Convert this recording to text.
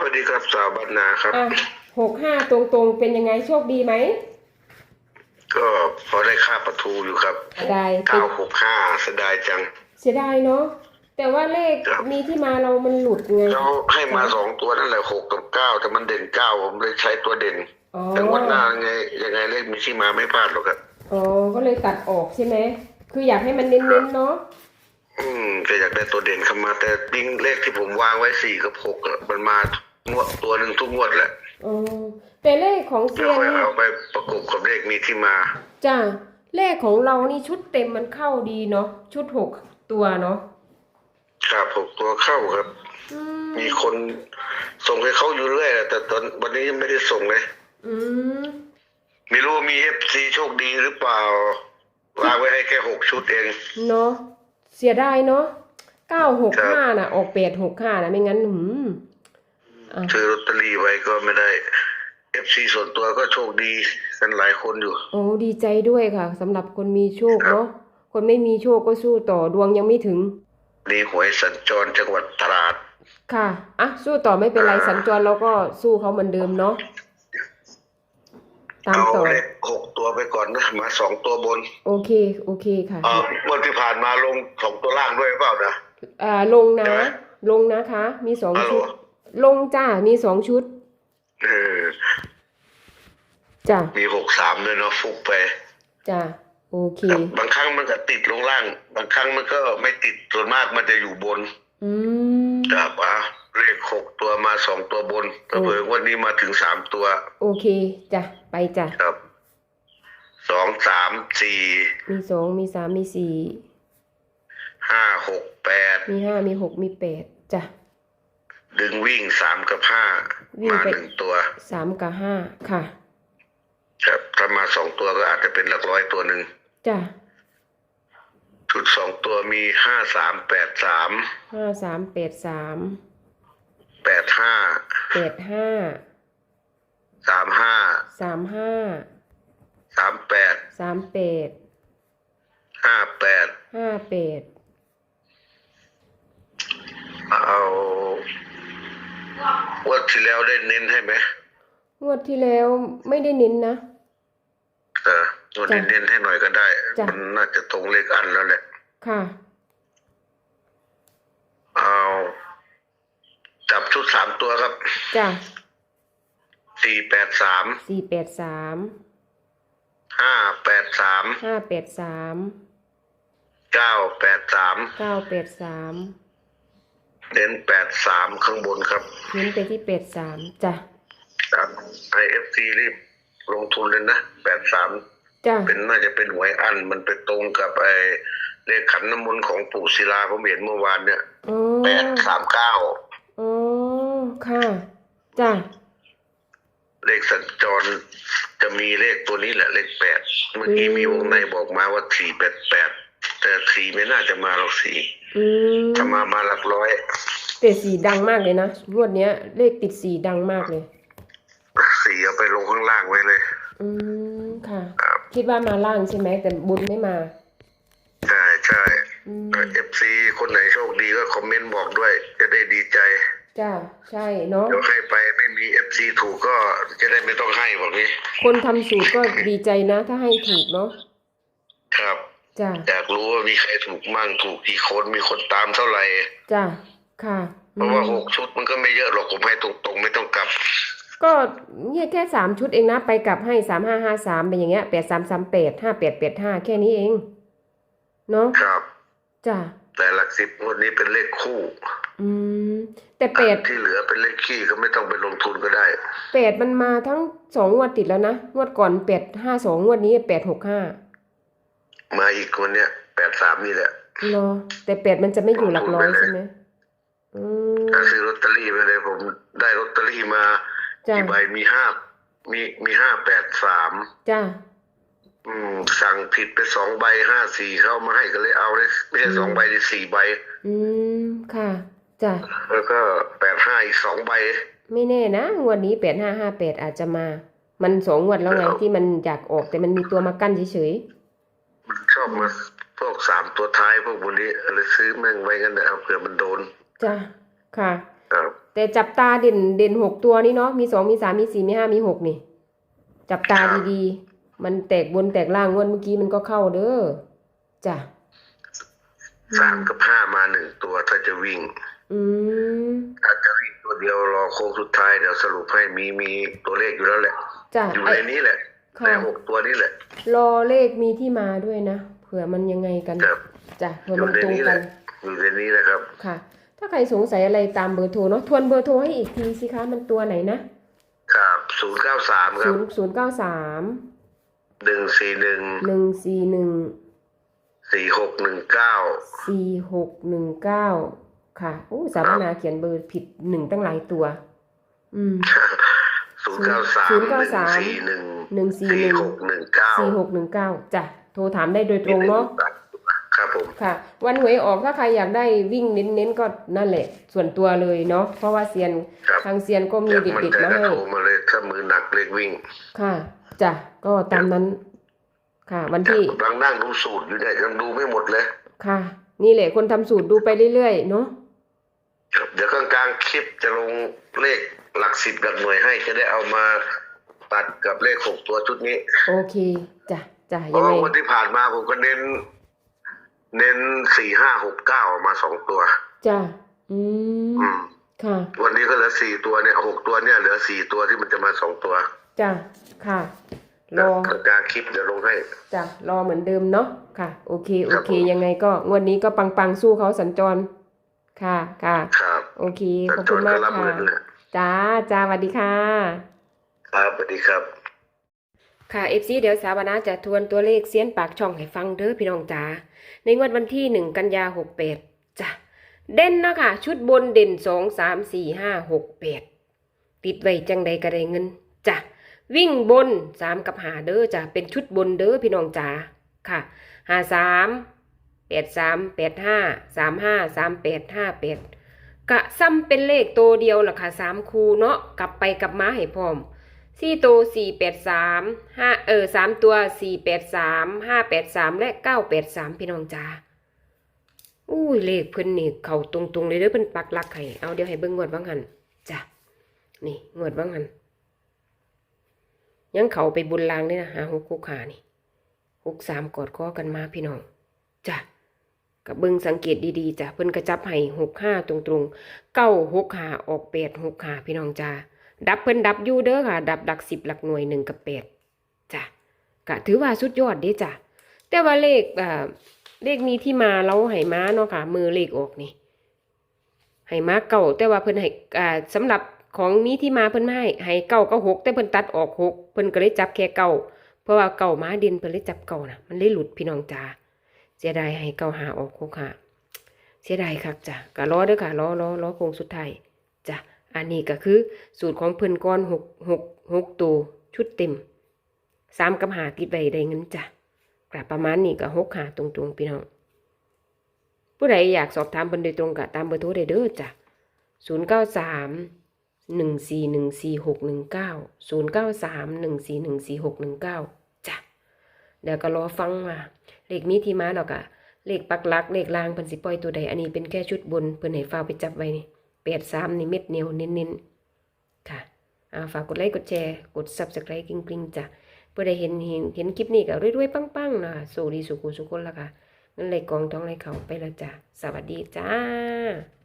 สวัสดีครับสาวบ้านนาครับอะหกห้าตรงๆ เป็นยังไงโชคดีไหม ก็พอได้ค่าประทูอยู่ครับได้ติเก้าดหกห้าเสียดายจัง เสียดายเนาะแต่ว่าเลขครับมีที่มาเรามันหลุดไงเขาให้มาสองตัวนั่นแหละหกกับเก้าแต่มันเด่นเก้าผมเลยใช้ตัวเด่นอ๋อแต่งวันหน้ายังไงยังไงเลขมีที่มาไม่พลาดหรอกครับอ๋อก็เลยตัดออกใช่ไหมคืออยากให้มันเน้นๆเนาะอืมก็อยากได้ตัวเด่นเข้ามาแต่ยิ่งเลขที่ผมวางไว้สี่กับหกอะมันมา งวดตัวหนึ่งทุกงวดแหละอ๋อแต่เลขของแล้วเซียนค่อยนี่เอาไปประกบกับเลขมีที่มา จ้าเลขของเรานี่ชุดเต็มมันเข้าดีเนาะชุดหกตัวเนาะครับหกตัวเข้าครับ อืมมีคนส่งให้เขาอยู่เรื่อยแหละแต่ตอนวันนี้ยังไม่ได้ส่งเลย อืมไม่รู้ว่ามีเอฟซีโชคดีหรือเปล่าวางไว้ให้แค่หกชุดเอง เนาะเสียดายเนาะเก้าหกครัห้าบน่ะ ออกแปดหกห้าน่ะไม่งั้นหืมอะ ซื้อลอตเตอรี่ไว้ก็ไม่ได้เอฟซีส่วนตัวก็โชคดีกันหลายคนอยู่ โอ้ดีใจด้วยค่ะสำหรับคนมีโชคครับเนาะคนไม่มีโชคก็สู้ต่อดวงยังไม่ถึง นี่หวยสัญจรจังหวัดตราด ค่ะอะสู้ต่อไม่เป็นไรอ่าสัญจรเราก็สู้เขาเหมือนเดิมเนาะตามเอาต่อเลขหกตัวไปก่อนนะมาสองตัวบน โอเค โอเคค่ะเออวันที่ผ่านมาลงสองตัวล่างด้วยเปล่านะอ่าลงนะใช่ไหมลงนะคะ มีสองฮัลโหลชุด ลงจ้ามีสองชุด เออจ้ามีหกสามด้วยเนาะฟุกไปจ้าโอเค บางครั้งมันก็ติดลงล่าง บางครั้งมันก็ไม่ติดส่วนมากมันจะอยู่บน อืมครับอะเลขหกตัวมาสองตัวบนอืมเผื่อๆวันนี้มาถึงสามตัว โอเคจ้ะไปจ้ะครับสองสามสี่มีสองมีสามมีสี่ห้าหกแปดมีห้ามีหกมีแปดจ้ะ ดึงวิ่งสามกับห้าวิ่งมาไปหนึ่งตัว สามกับห้าค่ะครับถ้ามาสองตัวก็อาจจะเป็นหลักร้อยตัวหนึ่งจ้ะชุดสองตัวมีห้าสามแปดสามห้าสามแปดสามแปดห้าแปดห้าสามห้าสามห้าสามแปดสามแปดห้าแปดห้าแปดเอา งวันที่แล้วได้เน้นให้ไหมงวดที่แล้วไม่ได้เน้นนะเออวันนี้จ้ะเน้นให้หน่อยก็ได้จ้ะมันน่าจะตรงเลขอันแล้วแหละ ค่ะ เอาจับชุดสามตัวครับ จ้ะสี่แปดสาม สี่แปดสาม ห้าแปดสาม ห้าแปดสาม เก้าแปดสาม เก้าแปดสาม เน้นแปดสามข้างบนครับเน้นไปที่แปดสามจ้ะครับไอเอฟซีรีบลงทุนเลยนะแปดสามจ้ะเป็นน่าจะเป็นหวยอันมันไปตรงกับไอเลขขันน้ำมนต์ของปู่ศิลาผมเห็นเมื่อวานเนี่ยอ๋อแปดสามเก้าอ๋อค่ะ จ้ะ เลขสัญจรจะมีเลขตัวนี้แหละเลขแปดเมื่อกี้อืมมีวงในบอกมาว่าสี่แปดแปด แต่สี่ไม่น่าจะมาหรอกสี่อืมถ้ามามาหลักร้อย แต่สีดังมากเลยนะงวดเนี้ย เลขติดสีดังมากเลย สี่เอาไปลงข้างล่างไว้เลย อืมค่ะ ครับ คิดว่ามาล่างใช่ไหมแต่บุญไม่มา ใช่ใช่อืมเอฟซีคนไหนโชคดีก็คอมเมนต์บอกด้วย จะได้ดีใจจ้ะใช่เนาะเดี๋ยวให้ไปไม่มีเอฟซีถูกก็จะได้ไม่ต้องให้บอกนี้คนทำสูตรก็ดีใจนะ ถ้าให้ถูกเนาะครับ จ้ะอยากรู้ว่ามีใครถูกมั่งถูกกี่คนมีคนตามเท่าไหร่จ้ะค่ะเพราะว่าอืมหกชุดมันก็ไม่เยอะหรอกผมให้ตรงๆไม่ต้องกลับ ก็เนี่ยแค่สามชุดเองนะ ไปกลับให้สามห้าห้าสามเป็นอย่างเงี้ยแปดสามสามแปดห้าแปดแปดห้าแค่นี้เองเนาะครับจ้ะแต่หลักสิบงวดนี้เป็นเลขคู่ อืม แต่แปดที่เหลือเป็นเลขขี้ก็ไม่ต้องไปลงทุนก็ได้แปดมันมาทั้งสองงวดติดแล้วนะงวดก่อนแปดห้าสองงวดนี้แปดหกห้า มาอีกคนเนี้ยแปดสามนี่แหละเนาะแต่แปดมันจะไม่อยู่หลักร้อยใช่ไหมอืมถ้าซื้อลอตเตอรี่ไปเลยผมได้ลอตเตอรี่มาจ้ะกี่ใบมีห้ามีมีห้าแปดสามจ้ะอืม สั่งผิดไปสองใบห้าสี่เข้ามาให้ก็เลยเอาเลยไม่ใช่สองใบดิสี่ใบ อืมค่ะจ้ะแล้วก็แปดห้าอีกสองใบ ไม่แน่นะงวดนี้แปดห้าห้าแปดอาจจะมา มันสองงวดแล้วไงครับที่มันอยากออกแต่มันมีตัวมากั้นเฉยมันช อบมาพวกสามตัวท้ายพวกบุนี้เลยซื้อแม่งไว้กันนะเอาเผื่อมันโดนๆจ้ะค่ะ ครับแแต่จับตาเด่นเด่นหกตัวนี้เนาะมีสองมีสามมีสี่มีห้ามีหกนี่ จับตาดีๆ มันแตกบนแตกล่างงวดเมื่อกี้มันก็เข้าเด้อจ้ะสามกับห้ามาหนึ่งตัวถ้าจะวิ่ง อืมถ้าจะวิ่งตัวเดียวรอโค้งสุดท้ายเดี๋ยวสรุปให้มีมีตัวเลขอยู่แล้วแหละ จ้ะอยู่ไอ้ในนี้แหละค่ะในหกตัวนี้แหละ รอเลขมีที่มาด้วยนะ เผื่อมันยังไงกันครับ จ้ะเผื่ออยู่มันในตรงนี้แหกัละนอยู่ในนี้แหละครับค่ะ ถ้าใครสงสัยอะไรตามเบอร์โทรเนาะ ทวนเบอร์โทรให้อีกทีสิคะ มันตัวไหนนะครับศูนย์เก้าสามคศูรับนย์ศูนย์เก้าสามหนึ่งสี่หนึ่งหนึ่งสี่หนึ่งสี่หกหนึ่งเก้าสี่หกหนึ่งเก้าค่ะ โอ้สามนาเขียนเบอร์ผิดหนึ่งตั้งหลายตัว อืม ศูนย์เก้าสามศูนย์เก้าสามสี่หนึ่งหนึ่งสี่สี่หนึ่งหกหนึ่งเก้าสี่หกหนึ่งเก้าจ้ะโทรถามได้โดยตรงเนาะครับผมค่ะ วันหวยออกถ้าใครอยากได้วิ่งเน้นๆก็นั่นแหละ ส่วนตัวเลยเนาะเพราะว่าเซียนครับทางเซียนก็มีอยากมันเด็ดใจๆมาก็ให้โทรมาเลยถ้ามือหนักเลขวิ่ง ค่ะจ้ะก็ตามนั้น ค่ะ วันที่กำลังนั่งดูสูตรอยู่เนี่ยยังดูไม่หมดเลย ค่ะ นี่แหละคนทำสูตรดูไปเรื่อยๆเนาะครับเดี๋ยวกลางๆค ลิปจะลงเลขหลักสิบหลักหน่วยให้จะได้เอามาตัดกับเลขหกตัวชุดนี้ โอเคจ้ะจ้ะเพยังราะไงว่าวันที่ผ่านมาผมก็เน้น เน้นสี่ห้าหกเก้ามาสองตัว จ้ะอืมอืม ค่ะ วันนี้ก็เหลือสี่ตัวเนี่ยหกตัวเนี่ยเหลือสี่ตัวที่มันจะมาสองตัวจ้ะค่ะรอกลางๆคลิปเดี๋ยวลงให้ จ้ะรอเหมือนเดิมเนาะค่ะ โอเค โอครับเคผม ยังไงก็งวดนี้ก็ปัง ๆ สู้เขาสัญจร ค่ะค่ะครับโอเคแต่ขอบจคุอณนมาก็กรับค่ะเงินนะจ้าจ้าสวัสดีค่ะ ครับสวัสดีครับ ค่ะ FC เดี๋ยวสาวนาจะทวนตัวเลขเสียนปากช่องให้ฟังเด้อพี่น้องจ๋าในงวดวันที่1กันยา68จ้ะเด่นเนาะค่ะ ชุดบนเด่น2 3 4 5 6 8ติดไว้จังใดก็ได้เงินจ้ะวิ่งบน3กับหาเด้อจ้ะเป็นชุดบนเด้อพี่น้องจ๋าค่ะหา 3 8 3 8 5 3 5 3 8 5 8กะซ้ำเป็นเลขตัวเดียวล่ะค่ะ3คูเนาะกลับไปกลับมาให้พร้อมสี่ตัวสี่แปดสามห้าเออสามตัวสี่แปดสามห้าแปดสามและเก้าแปดสามพี่น้องจ้าอุ้ยเลขเพิ่นนี่เข้าตรงๆเลยเด้อเพิ่นปักหลักให้เอาเดี๋ยวให้เบิ่งงวดว่างหันจ้ะนี่งวดว่างหันยังเข้าไปบุญลางเลยนะหาหกคุกขานี่หกสามกอดคอกันมาพี่น้องจ้ะ กับเบิ่งสังเกตดีๆจ้ะเพิ่นกระจับให้หกห้าตรงๆเก้าหกหาออกแปดหกหาพี่น้องจ้าดับเพิ่นดับอยู่เด้อค่ะ ดับหลักสิบหลักหน่วยหนึ่งกับแปดจ้ะก็ถือว่าสุดยอดเด้จ้ะแต่ว่าเลขอ่าเลขมีที่มาเราให้มาเนาะค่ะ มือเลขออกนี่ให้มาเก่า แต่ว่าเพิ่นให้อ่าสำหรับของมีที่มาเพิ่นไม่ให้ให้เก่าก็หกแต่เพิ่นตัดออกหกเพิ่นก็เลยจับแค่เก่าเพราะว่าเก่ามาเด่นเพิ่นเลยจับเก่านะมันเลยหลุดพี่น้องจ้า เสียดายให้เก่าหาออกหกค่ะเสียดายคักจ้ะก็รอเด้อค่ะรอรอรอโค้งสุดท้ายจ้ะอันนี้ก็คือสูตรของเพิ่นก้อนหกหกหกตัวชุดเต็มสามกับหาติดไว้ได้เงินจ้ะกลับประมาณนี้ก็หกหาตรงๆพี่น้องผู้ใดอยากสอบถามเพิ่นโดยตรงก็ตามเบอร์โทรได้เด้อจ้ะศูนย์เก้าสามหนึ่งสี่หนึ่งสี่หกหนึ่งเก้าศูนย์เก้าสามหนึ่งสี่หนึ่งสี่หกหนึ่งเก้าจ้ะเดี๋ยวก็รอฟังว่า เลขมีที่มาหรอกอะเลขปักลักเลขลางเพิ่นสิปล่อยตัวใดอันนี้เป็นแค่ชุดบนเพิ่นให้ฟ้าไปจับไว้นี่แปดสามนี่เม็ดเหนียวเน้นๆค่ะอาฝากกดไลค์กดแชร์กดซับสไครต์กริ๊งๆจ้ะเพื่อได้เห็นเห็นเห็นคลิปนี้ก็รวยๆปังๆนะสู่ดีสุขุสุขคนละค่ะนั่นเลยกองท้องเลยเขาไปและจ้ะสวัสดีจ้า